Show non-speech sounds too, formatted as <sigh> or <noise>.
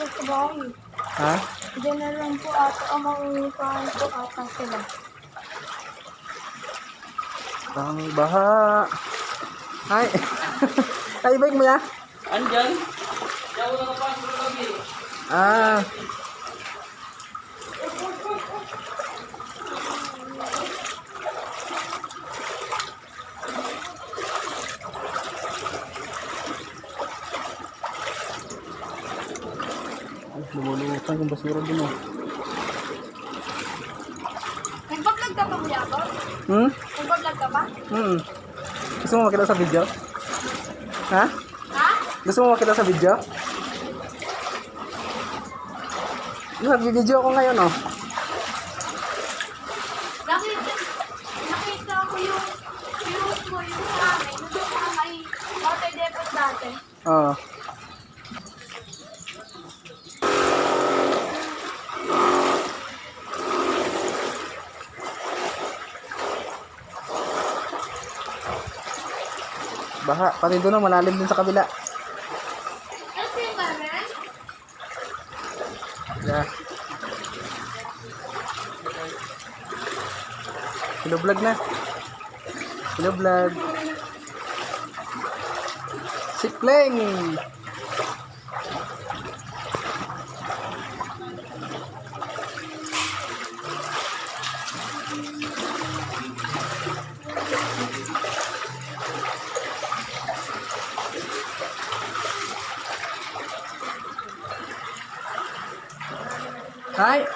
sila sa bahay. Ha? Diyan na lang po ata ang mangungupahan po ata sila. Ang baha. Ay. <laughs> Ay, bike mo ya? Andyan? Kaya wala ka pasok na kami. Ah. Lumulutan yung basura din oh. Nagbablog ka ba mo ako? Hmm? Nagbablog ka ba? Hmm. Gusto mo makita sa video? Ha? Ha? Gusto mo makita sa video? Nag-video ako ngayon oh. Nakita, nakita ko yung views mo yung sa amin. Nandun ka may water depot dati. Oo. Baha, pati doon malalim din sa kabila. Yeah. Hello vlog na. Hello vlog. Sikling. Bye.